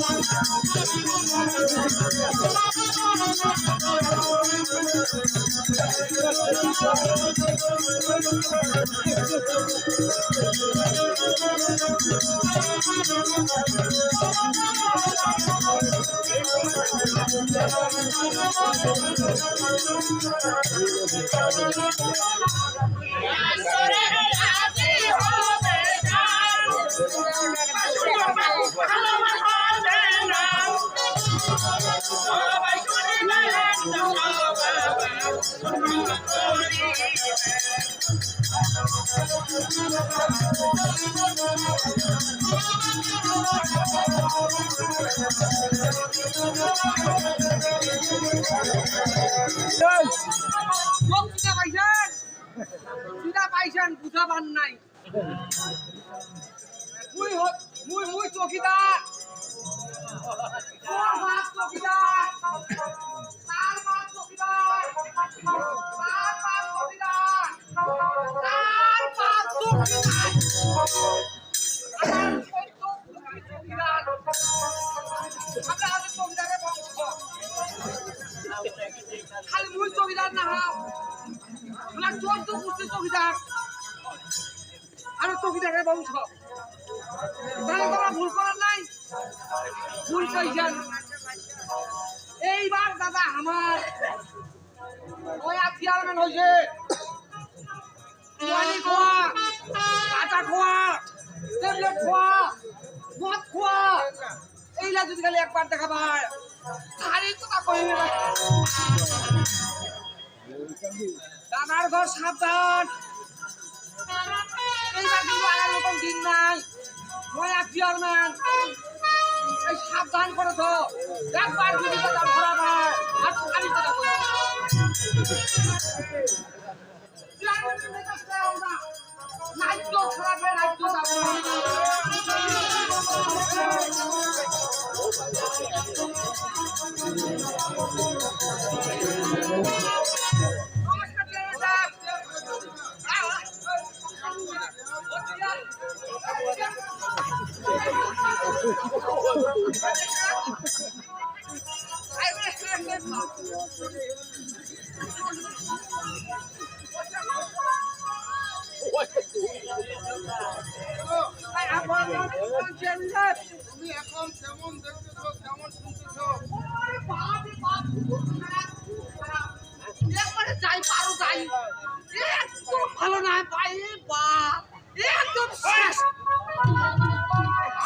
পাইছেন সুবিধা পাইছেন বুঝা পান নাই মুই মুই মুই চকিদার তোর বাপ চকিদার তার বাপ এইবার দাদা আমার ওই চেয়ারম্যান হয়েছে জোয়ানি খোয়া, কাঁচা খোয়া ট্যাবলেট খোয়া, মদ খোয়া যদি খালি একবার দেখা পায় তাহলে কথা কইবে না। দাদার এইবার কিন্তু আনার মতন দিন নাই। নয়া চেয়ারম্যান সাবধান করে তো একবার যদি কথা ভরা দেয় আর খালি কথা মেজাজ খারাপ না। নাইট যাবে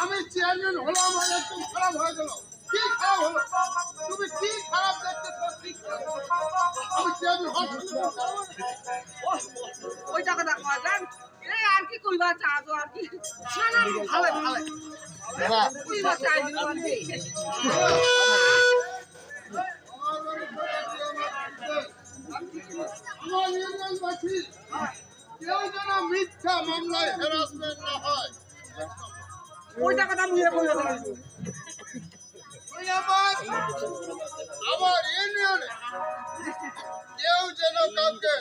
আমি চেয়ারম্যান হলাম একদম খারাপ হয়ে গেল কি খারাপ হলো তুমি কি খারাপ হলো? আমি চেয়ারম্যান। ওই টাকাটা আর কি কইবা চাও আর কি না না ভালো ভালো কইবা চাই আর কি আমার আমার ইউনিয়নবাসী কেউ যেন মিথ্যা মামলায় হয় ওইটা কথা মুইয়ে কইও না ওই আমার আমার ইউনিয়নে কেউ যেন কাউকে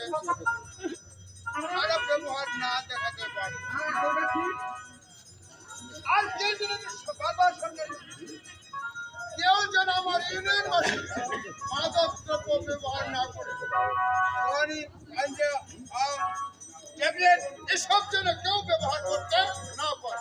খারাপ ব্যবহার না দেখাতে পারে। আর যে যেন বারবার সরকার কেউ যেন আমার ইউনিয়নবাসী মাদক দ্রব্য ব্যবহার না করে। ট্যাবলেট, এসব যেন কেউ ব্যবহার করতে না পারে।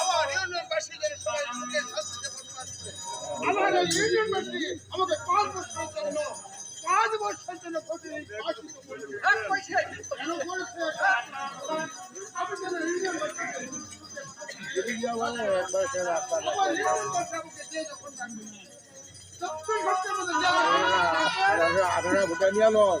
আমার ইউনিভার্সিটির সবাই সুখে শান্তিতে বসবাস করে আমার ইউনিভার্সিটি আমাকে পাঁচ বছরের জন্য পাঁচ বছরের জন্য কঠিন এক পয়সা কেন করেছে আমি যেন ইউনিভার্সিটি আমার ইউনিভার্সিটি আমাকে দিয়ে যখন আপনারা ভুটানিয়া লোক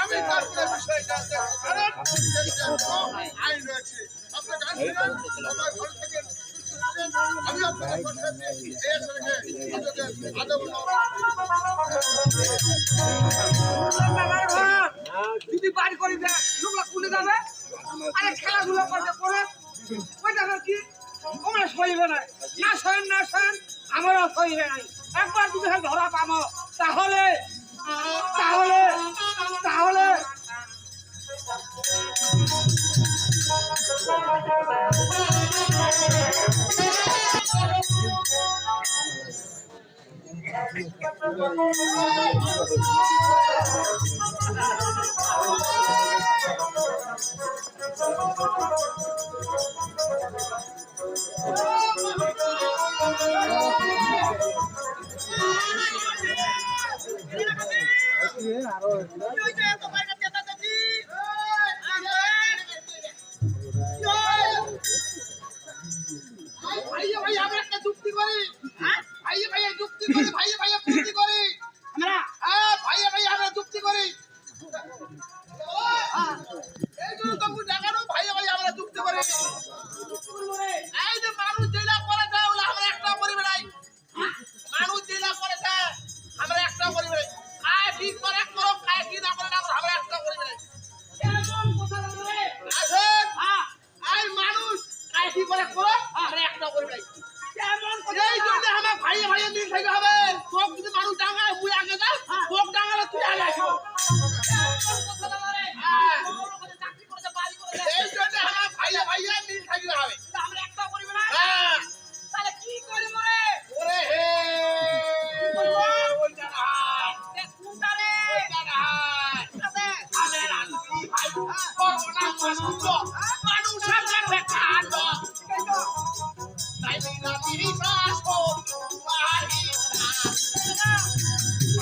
আমি আপনাদের পাশে আছি দেশ থেকে আপনাদের আদব যদি বাড়ি করি দেয় লোকরা খুলে যাবে আরে খেলাধুলা করবে করে ওই দেখো কি ওরা সইবে না না না সয়েন আমারও সইবে নাই। একবার যদি ধরা পাম তাহলে তাহলে তাহলে ayúdame.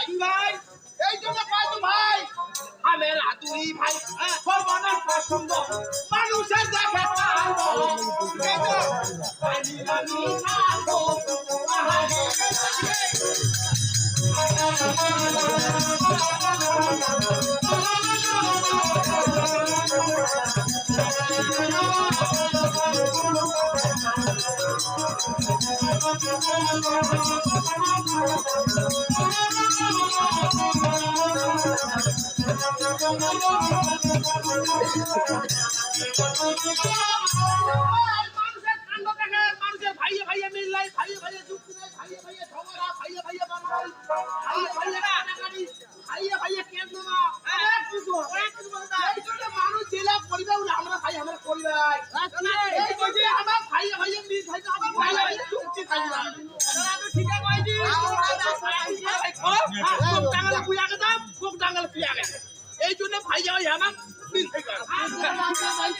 ভাই ভাই এই জন্য কয় তো ভাই আমেরা দুই ভাই সর্বনাশ প্রসঙ্গ মানুষের দেখে থাকো পানি আমি থাকো Thank you. なに? এই জন্য ভাইয়ে ভাই আমার